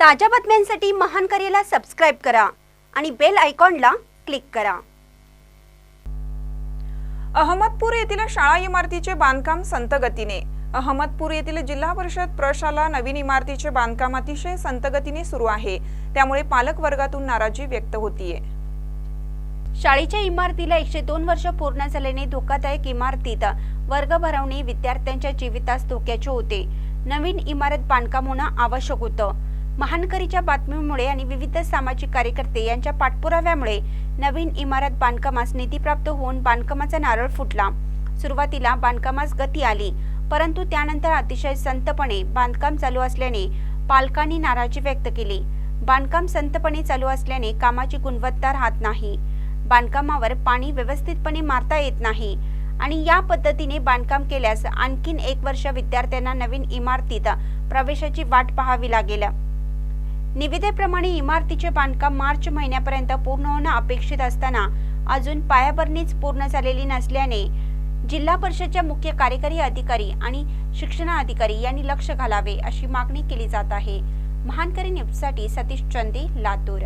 ताज्या बातम्यांसाठी महान करेला सबस्क्राईब करा आणि बेल आयकॉनला क्लिक करा. अहमदपूर येथील शाळा इमारतीचे बांधकाम संत गतीने. अहमदपूर येथील जिल्हा परिषद प्रशाला नवीन इमारतीचे बांधकाम अतिशय संत गतीने सुरू आहे. त्यामुळे पालक वर्गातून नाराजी व्यक्त होतीये. शाळेच्या इमारतीला एकशे दोन वर्ष पूर्ण झाल्याने धोकादायक इमारतीत वर्ग भरवणे विद्यार्थ्यांच्या जीवितास धोक्याचे होते. नवीन इमारत बांधकाम होणं आवश्यक होतं. महानकरीच्या बातमीमुळे आणि विविध सामाजिक कार्यकर्ते यांच्या पाठपुराव्यामुळे नवीन इमारत बांधकामास निधी प्राप्त होऊन बांधकामाचा नारळ फुटला. सुरुवातीला बांधकामास गती आली परंतु त्यानंतर अतिशय संतपणे बांधकाम चालू असल्याने पालकांनी नाराजी व्यक्त केली. बांधकाम संतपणे चालू असल्याने कामाची गुणवत्ता राहत नाही. बांधकामावर पाणी व्यवस्थितपणे मारता येत नाही आणि या पद्धतीने बांधकाम केल्यास आणखीन एक वर्ष विद्यार्थ्यांना नवीन इमारतीत प्रवेशाची वाट पाहावी लागेल. निविदेप्रमाणे इमारतीचे बांधकाम मार्च महिन्यापर्यंत पूर्ण होणं अपेक्षित असताना अजून पायाभरणीच पूर्ण झालेली नसल्याने जिल्हा परिषदच्या मुख्य कार्यकारी अधिकारी आणि शिक्षणाधिकारी यांनी लक्ष घालावे अशी मागणी केली जात आहे. महानकरी न्यूजसाठी सतीश चंदे लातूर.